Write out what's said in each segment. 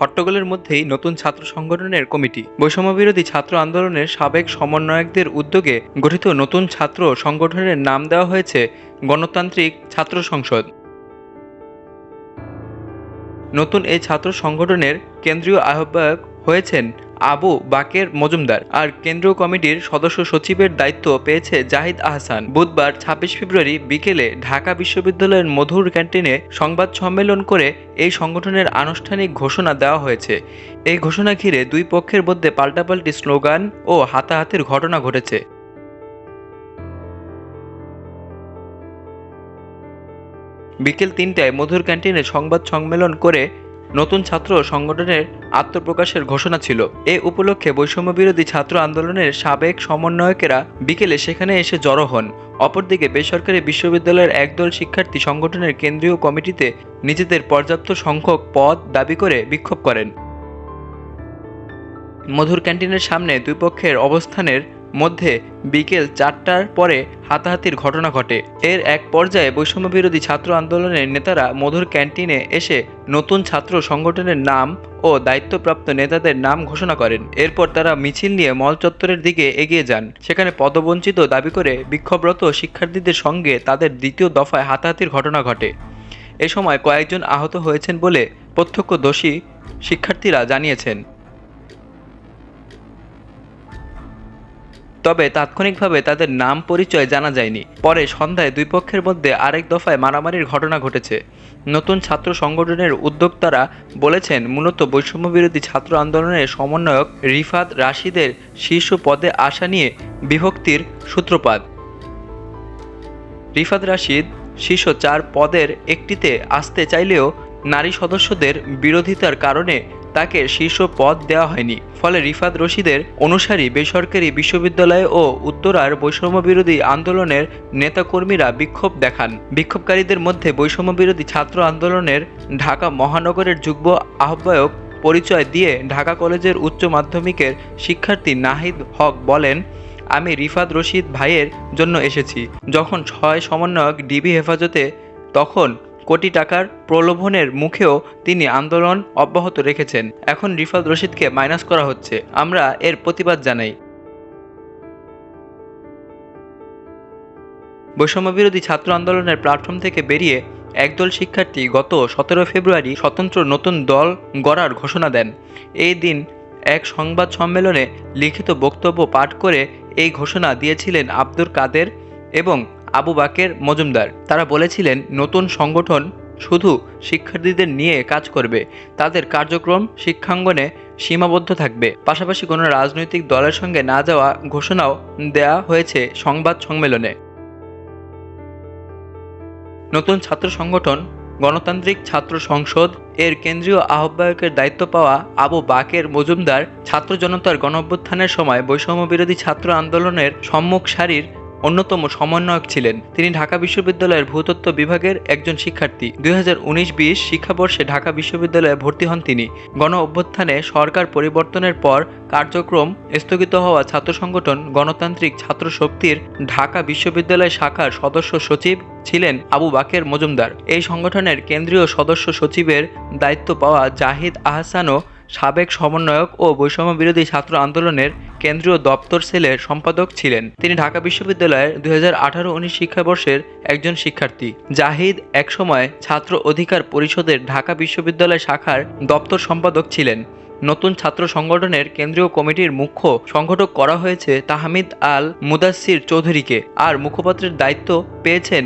হট্টগোলের মধ্যেই নতুন ছাত্র সংগঠনের কমিটি। বৈষম্যবিরোধী ছাত্র আন্দোলনের সাবেক সমন্বয়কদের উদ্যোগে গঠিত নতুন ছাত্র সংগঠনের নাম দেওয়া হয়েছে গণতান্ত্রিক ছাত্র সংসদ। নতুন এই ছাত্র সংগঠনের কেন্দ্রীয় আহ্বায়ক হয়েছেন আবু বাকের মজুমদার আর কেন্দ্রীয় কমিটির সদস্য সচিবের দায়িত্ব পেয়েছে জাহিদ আহসান। বুধবার ছাব্বিশ ফেব্রুয়ারি বিকেলে ঢাকা বিশ্ববিদ্যালয়ের মধুর ক্যান্টিনে সংবাদ সম্মেলন করে এই সংগঠনের আনুষ্ঠানিক ঘোষণা দেওয়া হয়েছে। এই ঘোষণা ঘিরে দুই পক্ষের মধ্যে পাল্টাপাল্টি স্লোগান ও হাতাহাতির ঘটনা ঘটেছে। বিকেল তিনটায় মধুর ক্যান্টিনে সংবাদ সম্মেলন করে নতুন ছাত্র সংগঠনের আত্মপ্রকাশের ঘোষণা ছিল। এ উপলক্ষে বৈষম্য বিরোধী ছাত্র আন্দোলনের সাবেক সমন্বয়কেরা বিকেলে সেখানে এসে জড়ো হন। অপরদিকে বেসরকারি বিশ্ববিদ্যালয়ের একদল শিক্ষার্থী সংগঠনের কেন্দ্রীয় কমিটিতে নিজেদের পর্যাপ্ত সংখ্যক পদ দাবি করে বিক্ষোভ করেন। মধুর ক্যান্টিনের সামনে দুই পক্ষের অবস্থানের মধ্যে বিকেল চারটার পরে হাতাহাতির ঘটনা ঘটে। এর এক পর্যায়ে বৈষম্য বিরোধী ছাত্র আন্দোলনের নেতারা মধুর ক্যান্টিনে এসে নতুন ছাত্র সংগঠনের নাম ও দায়িত্বপ্রাপ্ত নেতাদের নাম ঘোষণা করেন। এরপর তারা মিছিল নিয়ে মল চত্বরের দিকে এগিয়ে যান। সেখানে পদবঞ্চিত দাবি করে বিক্ষোভরত শিক্ষার্থীদের সঙ্গে তাদের দ্বিতীয় দফায় হাতাহাতির ঘটনা ঘটে। এ সময় কয়েকজন আহত হয়েছেন বলে প্রত্যক্ষদর্শী শিক্ষার্থীরা জানিয়েছেন। তবে তাৎক্ষণিকভাবে তাদের নাম পরিচয় জানা যায়নি। পরে সন্ধ্যায় দুই পক্ষের মধ্যে আরেক দফায় মারামারির ঘটনা ঘটেছে। নতুন ছাত্র সংগঠনের উদ্যোক্তারা বলেছেন, মূলত বৈষম্য বিরোধী ছাত্র আন্দোলনের সমন্বয়ক রিফাত রাশিদের শীর্ষ পদে আসা নিয়ে বিভক্তির সূত্রপাত। রিফাত রাশিদ শীর্ষ চার পদের একটিতে আসতে চাইলেও নারী সদস্যদের বিরোধিতার কারণে তাকে শীর্ষ পদ দেওয়া হয়নি। ফলে রিফাত রশিদের অনুসারী বেসরকারি বিশ্ববিদ্যালয় ও উত্তরার বৈষম্য বিরোধী আন্দোলনের নেতাকর্মীরা বিক্ষোভ দেখান। বিক্ষোভকারীদের মধ্যে বৈষম্য বিরোধী ছাত্র আন্দোলনের ঢাকা মহানগরের যুগ্ম আহ্বায়ক পরিচয় দিয়ে ঢাকা কলেজের উচ্চ মাধ্যমিকের শিক্ষার্থী নাহিদ হক বলেন, আমি রিফাত রশিদ ভাইয়ের জন্য এসেছি। যখন ছয় সমন্বয়ক ডিবি হেফাজতে, তখন কোটি টাকার প্রলোভনের মুখেও তিনি আন্দোলন অব্যাহত রেখেছেন। এখন রিফাত রশিদকে মাইনাস করা হচ্ছে। আমরা এর প্রতিবাদ জানাই। বৈষম্য বিরোধী ছাত্র আন্দোলনের প্ল্যাটফর্ম থেকে বেরিয়ে একদল শিক্ষার্থী গত সতেরো ফেব্রুয়ারি স্বতন্ত্র নতুন দল গড়ার ঘোষণা দেন। এই দিন এক সংবাদ সম্মেলনে লিখিত বক্তব্য পাঠ করে এই ঘোষণা দিয়েছিলেন আব্দুর কাদের এবং আবু বাকের মজুমদার। তারা বলেছিলেন, নতুন সংগঠন শুধু শিক্ষার্থীদের নিয়ে কাজ করবে, তাদের কার্যক্রম শিক্ষাঙ্গনে সীমাবদ্ধ থাকবে। পাশাপাশি কোনো রাজনৈতিক দলের সঙ্গে না যাওয়া ঘোষণাও দেয়া হয়েছে সংবাদ সম্মেলনে। নতুন ছাত্র সংগঠন, গণতান্ত্রিক ছাত্র সংসদ, এর কেন্দ্রীয় আহ্বায়কের দায়িত্ব পাওয়া আবু বাকের মজুমদার ছাত্র জনতার গণঅভ্যুত্থানের সময় বৈষম্য বিরোধী ছাত্র আন্দোলনের সম্মুখ সারির অন্যতম সমন্বয়ক ছিলেন। তিনি ঢাকা বিশ্ববিদ্যালয়ের ভূতত্ত্ব বিভাগের একজন শিক্ষার্থী। দুই হাজার উনিশ বিশ শিক্ষাবর্ষে ঢাকা বিশ্ববিদ্যালয়ে ভর্তি হন তিনি। গণ অভ্যুত্থানে সরকার পরিবর্তনের পর কার্যক্রম স্থগিত হওয়া ছাত্র সংগঠন গণতান্ত্রিক ছাত্র শক্তির ঢাকা বিশ্ববিদ্যালয় শাখার সদস্য সচিব ছিলেন আবু বাকের মজুমদার। এই সংগঠনের কেন্দ্রীয় সদস্য সচিবের দায়িত্ব পাওয়া জাহিদ আহসানও সাবেক সমন্বয়ক ও বৈষম্য বিরোধী ছাত্র আন্দোলনের কেন্দ্রীয় দপ্তর সেলের সম্পাদক ছিলেন। তিনি ঢাকা বিশ্ববিদ্যালয়ের দুই হাজার আঠারো উনিশ শিক্ষাবর্ষের একজন শিক্ষার্থী। জাহিদ একসময় ছাত্র অধিকার পরিষদের ঢাকা বিশ্ববিদ্যালয় শাখার দপ্তর সম্পাদক ছিলেন। নতুন ছাত্র সংগঠনের কেন্দ্রীয় কমিটির মুখ্য সংগঠক করা হয়েছে তাহমিদ আল মুদাসির চৌধুরীকে। আর মুখপাত্রের দায়িত্ব পেয়েছেন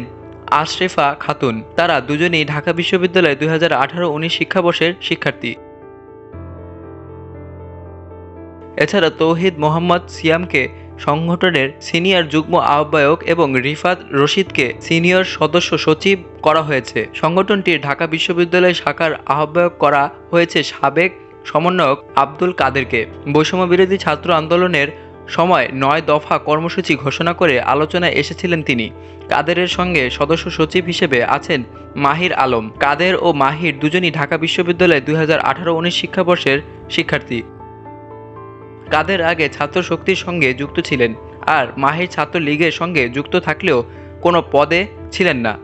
আশরেফা খাতুন। তারা দুজনেই ঢাকা বিশ্ববিদ্যালয় দুই হাজার আঠারো উনিশ শিক্ষাবর্ষের শিক্ষার্থী। এছাড়া তৌহিদ মোহাম্মদ সিয়ামকে সংগঠনের সিনিয়র যুগ্ম আহ্বায়ক এবং রিফাত রশিদকে সিনিয়র সদস্য সচিব করা হয়েছে। সংগঠনটির ঢাকা বিশ্ববিদ্যালয় শাখার আহ্বায়ক করা হয়েছে সাবেক সমন্বয়ক আব্দুল কাদেরকে। বৈষম্য বিরোধী ছাত্র আন্দোলনের সময় নয় দফা কর্মসূচি ঘোষণা করে আলোচনায় এসেছিলেন তিনি। কাদেরের সঙ্গে সদস্য সচিব হিসেবে আছেন মাহির আলম। কাদের ও মাহির দুজনই ঢাকা বিশ্ববিদ্যালয় দুই হাজার আঠারো উনিশ শিক্ষাবর্ষের শিক্ষার্থী। কাদের আগে ছাত্র শক্তির সঙ্গে যুক্ত ছিলেন আর মাহির ছাত্র লীগের সঙ্গে যুক্ত থাকলেও কোনো পদে ছিলেন না।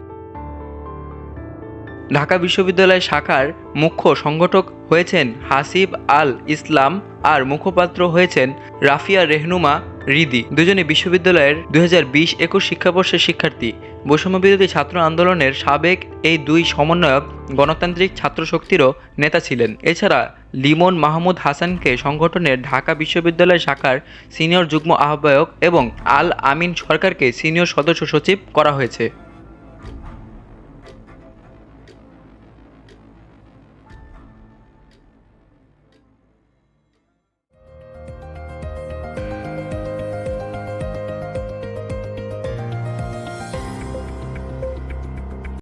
ঢাকা বিশ্ববিদ্যালয় শাখার মুখ্য সংগঠক হয়েছেন হাসিব আল ইসলাম আর মুখপাত্র হয়েছেন রাফিয়া রেহনুমা রিদি দুজনে বিশ্ববিদ্যালয়ের দুই হাজার বিশ একুশ শিক্ষাবর্ষের শিক্ষার্থী। বৈষম্য বিরোধী ছাত্র আন্দোলনের সাবেক এই দুই সমন্বয়ক গণতান্ত্রিক ছাত্র শক্তিরও নেতা ছিলেন। এছাড়া লিমন মাহমুদ হাসানকে সংগঠনের ঢাকা বিশ্ববিদ্যালয় শাখার সিনিয়র যুগ্ম আহ্বায়ক এবং আল আমিন সরকারকে সিনিয়র সদস্য সচিব করা হয়েছে।